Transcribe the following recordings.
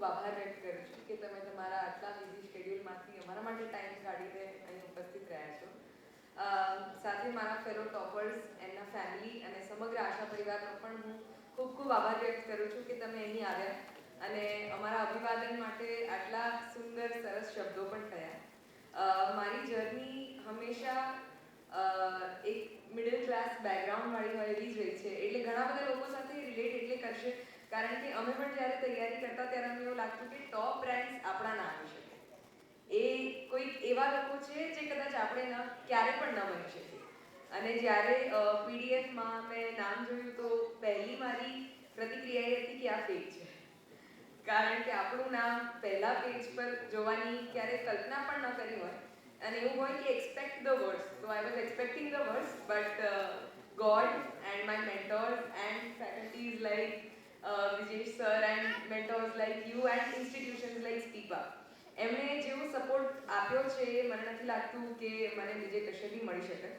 ખૂબ આભાર વ્યક્ત કરું છું કે તમે તમારા આટલા બિઝી શેડ્યુલમાંથી અમારા માટે ટાઈમ કાઢીને અહીં ઉપસ્થિત રહ્યા છો. સાથે મારા ફેલો ટોપર્સ એમના ફેમિલી અને સમગ્ર આશા પરિવારનો પણ હું ખૂબ ખૂબ આભાર વ્યક્ત કરું છું કે તમે અહીં આવ્યા અને અમારા અભિવાદન માટે આટલા સુંદર, સરસ શબ્દો પણ થયા. મારી જર્ની હંમેશા એક મિડલ ક્લાસ બેકગ્રાઉન્ડવાળી હોય એવી જ રહી છે. એટલે ઘણા બધા લોકો સાથે રિલેટ એટલે કરશે કારણ કે અમે પણ જ્યારે તૈયારી કરતા ત્યારે અમને એવું લાગતું કે ટોપ રેન્ક્સ આપણા ના આવી શકે. એ કોઈક એવા લોકો છે જે કદાચ આપણે ન, ક્યારે પણ ન બની શકીએ અને જ્યારે પીડીએફમાં મેં નામ જોયું તો પહેલી મારી પ્રતિક્રિયા એ હતી કે આ ફેક છે. કારણ કે આપણું નામ પહેલા પેજ પર જોવાની ક્યારે કલ્પના પણ ન કરી હોય. અને એવું હોય કે એક્સપેક્ટ ધ વર્સ તો I was expecting the worst but God and my mentors and faculties like Vijesh sir and mentors like you and institutions like SPIPA એમણે જેવો સપોર્ટ આપ્યો છે એ મને નથી લાગતું કે મને બીજે કશેથી મળી શકે.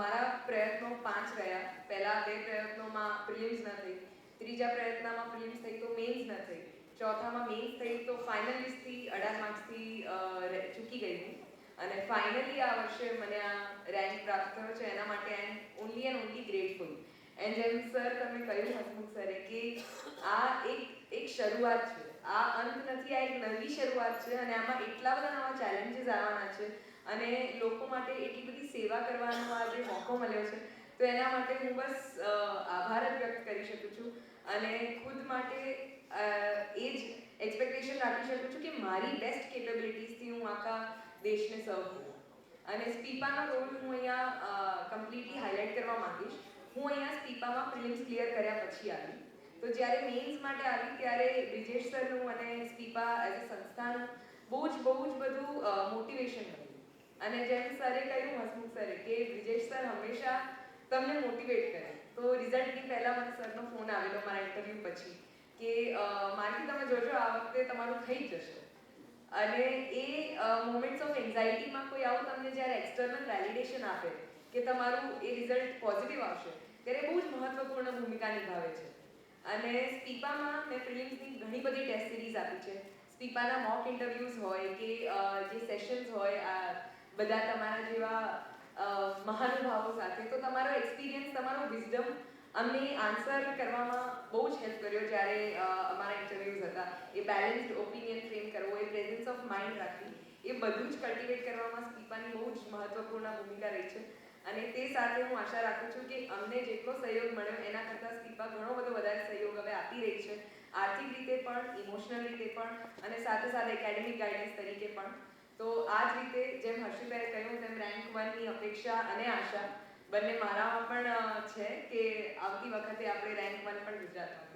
મારા પ્રયત્નો પાંચ રહ્યા. પહેલા બે પ્રયત્નોમાં પ્રિલિમ્સ ન થઈ. ત્રીજા પ્રયત્નમાં પ્રિલિમ્સ થઈ તો મેન્સ ન થઈ. ચોથામાં મેન્સ થઈ તો ફાઇનલિસ્ટથી અઢાર માર્ક્સથી ચૂકી ગઈ હું. અને ફાઇનલી આ વર્ષે મને આ રેન્ક પ્રાપ્ત થયો છે. એના માટે I am only and only grateful and જેમ સર તમે કહ્યું હસમુખ સરે કે આ એક એક શરૂઆત છે. આ અંત નથી, આ એક નવી શરૂઆત છે અને આમાં એટલા બધા નવા ચેલેન્જીસ આવવાના છે અને લોકો માટે એટલી બધી સેવા કરવાનો આ જે મોકો મળ્યો છે. તો એના માટે હું બસ આભાર જ વ્યક્ત કરી શકું છું અને ખુદ માટે એ જ એક્સપેક્ટેશન રાખી શકું છું કે મારી બેસ્ટ કેપેબિલિટીઝથી હું આખા દેશને સર્વ કરું. અને સ્પીપાનો રોલ હું અહીંયા કમ્પ્લીટલી હાઇલાઇટ કરવા માંગીશ. હું અહીંયા સ્પીપામાં પ્રિલિમ્સ ક્લિયર કર્યા પછી આવી. તો જ્યારે મેઇન્સ માટે આવી ત્યારે બ્રિજેશ સરનું અને સ્પીપા એઝ અ સંસ્થાનું બહુ જ બહુ જ બધું મોટિવેશન મળ્યું અને જેમ સરે કહ્યું, હસમુખ સરે, કે બ્રિજેશ સર હંમેશા તમને મોટિવેટ કરે. તો રિઝલ્ટની પહેલાં મને સરનો ફોન આવેલો મારા ઇન્ટરવ્યૂ પછી કે માનથી તમે જોજો, આ વખતે તમારું થઈ જશે. અને એ મોમેન્ટ્સ ઓફ એન્ઝાઇટીમાં કોઈ આવું તમને જ્યારે એક્સટર્નલ વેલિડેશન આપે કે તમારું એ રિઝલ્ટ પોઝિટિવ આવશે, ત્યારે બહુ જ મહત્વપૂર્ણ ભૂમિકા નિભાવે છે. અને સ્પીપામાં મેં પ્રિલિમ્સની ઘણી બધી ટેસ્ટ સિરીઝ આપી છે. સ્પીપાના મોક ઇન્ટરવ્યૂઝ હોય કે જે સેશન્સ હોય, આ બધા તમારા જેવા મહાનુભાવો સાથે, તો તમારો એક્સપિરિયન્સ, તમારો વિઝડમ અમને આન્સર કરવામાં બહુ જ હેલ્પ કર્યો જ્યારે અમારા ઇન્ટરવ્યૂઝ હતા. એ બેલેન્સ્ડ ઓપિનિયન ફ્રેમ કરવો, એ પ્રેઝન્સ ઓફ માઇન્ડ રાખવી, એ બધું જ કલ્ટિવેટ કરવામાં સ્પીપાની બહુ જ મહત્વપૂર્ણ ભૂમિકા રહી છે. અને તે સાથે હું આશા રાખું છું કે અમને જેટલો સહયોગ મળ્યો, એના કરતાં સ્પીપા ઘણો બધો વધારે સહયોગ હવે આપી રહી છે. આર્થિક રીતે પણ, ઇમોશનલ રીતે પણ, અને સાથે સાથે એકેડેમિક ગાઈડન્સ તરીકે પણ. તો આ જ રીતે જેમ હર્ષિભાઈએ કહ્યું તેમ રેન્ક વનની અપેક્ષા અને આશા બંને મારામાં પણ છે કે આવતી વખતે આપણે રેન્ક વન પણ ગુજરાતમાં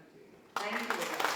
થેન્ક યુ